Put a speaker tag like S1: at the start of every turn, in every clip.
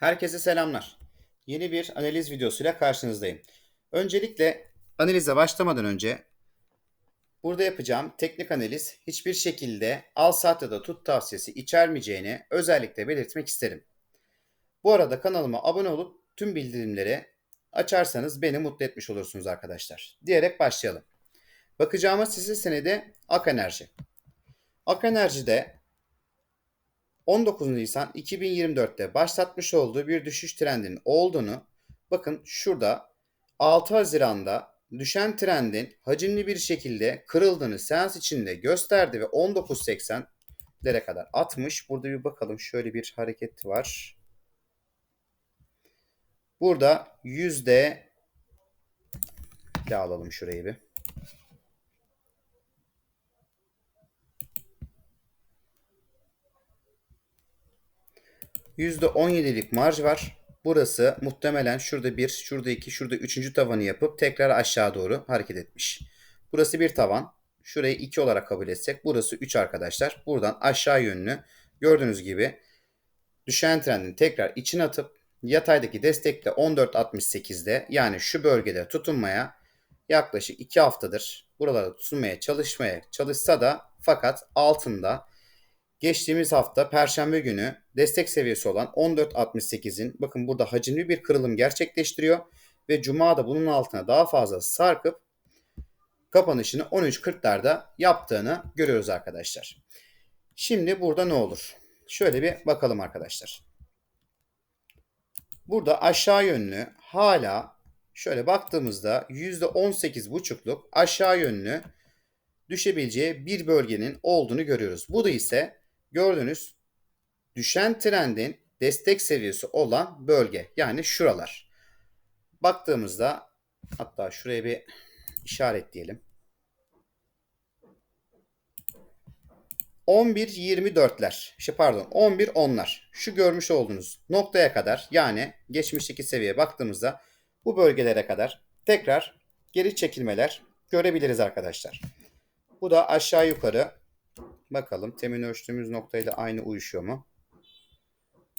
S1: Herkese selamlar. Yeni bir analiz videosuyla karşınızdayım. Öncelikle analize başlamadan önce burada yapacağım teknik analiz hiçbir şekilde al sat ya da tut tavsiyesi içermeyeceğini özellikle belirtmek isterim. Bu arada kanalıma abone olup tüm bildirimleri açarsanız beni mutlu etmiş olursunuz arkadaşlar. Diyerek başlayalım. Bakacağımız hisse senedi Ak Enerji. Ak Enerji'de 19 Nisan 2024'te başlatmış olduğu bir düşüş trendinin olduğunu bakın şurada 6 Haziran'da düşen trendin hacimli bir şekilde kırıldığını seans içinde gösterdi ve 19.80'lere kadar atmış. Burada bir bakalım şöyle bir hareket var. Burada yüzde bir alalım şurayı bir. %17'lik marj var. Burası muhtemelen şurada bir, şurada iki, şurada üçüncü tavanı yapıp tekrar aşağı doğru hareket etmiş. Burası bir tavan. Şurayı 2 olarak kabul etsek burası 3 arkadaşlar. Buradan aşağı yönlü gördüğünüz gibi düşen trendin tekrar içine atıp yataydaki destekle 14.68'de yani şu bölgede tutunmaya yaklaşık 2 haftadır buralarda tutunmaya çalışmaya çalışsa da fakat altında geçtiğimiz hafta Perşembe günü destek seviyesi olan 14.68'in bakın burada hacimli bir kırılım gerçekleştiriyor ve Cuma da bunun altına daha fazla sarkıp kapanışını 13.40'larda yaptığını görüyoruz arkadaşlar. Şimdi burada ne olur? Şöyle bir bakalım arkadaşlar. Burada aşağı yönlü hala şöyle baktığımızda %18,5'luk aşağı yönlü düşebileceği bir bölgenin olduğunu görüyoruz. Bu da ise gördüğünüz düşen trendin destek seviyesi olan bölge. Yani şuralar. Baktığımızda hatta şuraya bir işaretleyelim. 11-24'ler. İşte pardon 11-10'lar. Şu görmüş olduğunuz noktaya kadar yani geçmişteki seviyeye baktığımızda bu bölgelere kadar tekrar geri çekilmeler görebiliriz arkadaşlar. Bu da aşağı yukarı bakalım temin ölçtüğümüz noktayla aynı uyuşuyor mu?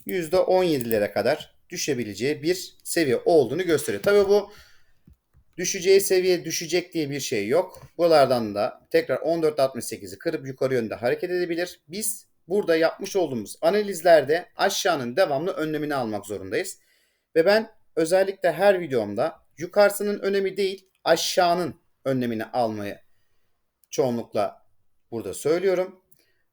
S1: %17'lere kadar düşebileceği bir seviye olduğunu gösteriyor. Tabii bu düşeceği seviye düşecek diye bir şey yok. Buralardan da tekrar 14.68'i kırıp yukarı yönde hareket edebilir. Biz burada yapmış olduğumuz analizlerde aşağının devamlı önlemini almak zorundayız. Ve ben özellikle her videomda yukarısının önemi değil aşağının önlemini almayı çoğunlukla burada söylüyorum.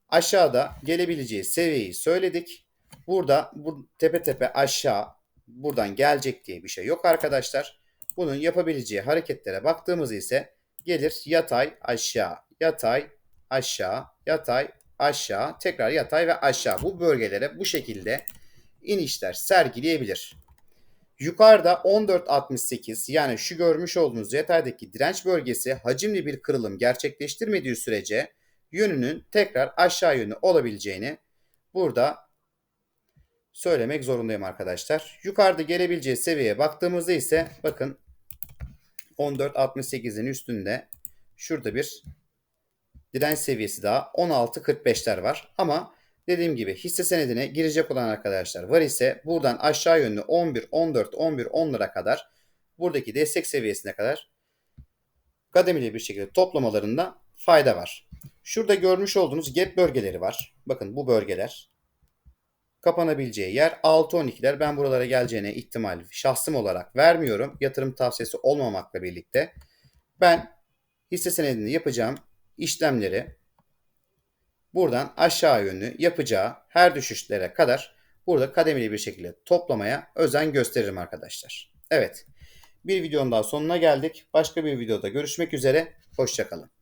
S1: Aşağıda gelebileceği seviyeyi söyledik. Burada bu tepe tepe aşağı buradan gelecek diye bir şey yok arkadaşlar. Bunun yapabileceği hareketlere baktığımız ise gelir yatay aşağı, yatay aşağı, yatay aşağı, tekrar yatay ve aşağı. Bu bölgelere bu şekilde inişler sergileyebilir. Yukarıda 14.68 yani şu görmüş olduğunuz yataydaki direnç bölgesi hacimli bir kırılım gerçekleştirmediği sürece yönünün tekrar aşağı yönlü olabileceğini burada söylemek zorundayım arkadaşlar. Yukarıda gelebileceği seviyeye baktığımızda ise bakın 14.68'in üstünde şurada bir direnç seviyesi daha 16.45'ler var. Ama dediğim gibi hisse senedine girecek olan arkadaşlar var ise buradan aşağı yönlü 11, 14, 11, 10'lara kadar buradaki destek seviyesine kadar kademeli bir şekilde toplamalarında fayda var. Şurada görmüş olduğunuz gap bölgeleri var. Bakın bu bölgeler kapanabileceği yer 6-12'ler. Ben buralara geleceğine ihtimal şahsım olarak vermiyorum. Yatırım tavsiyesi olmamakla birlikte. Ben hisse senedinde yapacağım işlemleri buradan aşağı yönlü yapacağı her düşüşlere kadar burada kademeli bir şekilde toplamaya özen gösteririm arkadaşlar. Evet bir videonun daha sonuna geldik. Başka bir videoda görüşmek üzere. Hoşçakalın.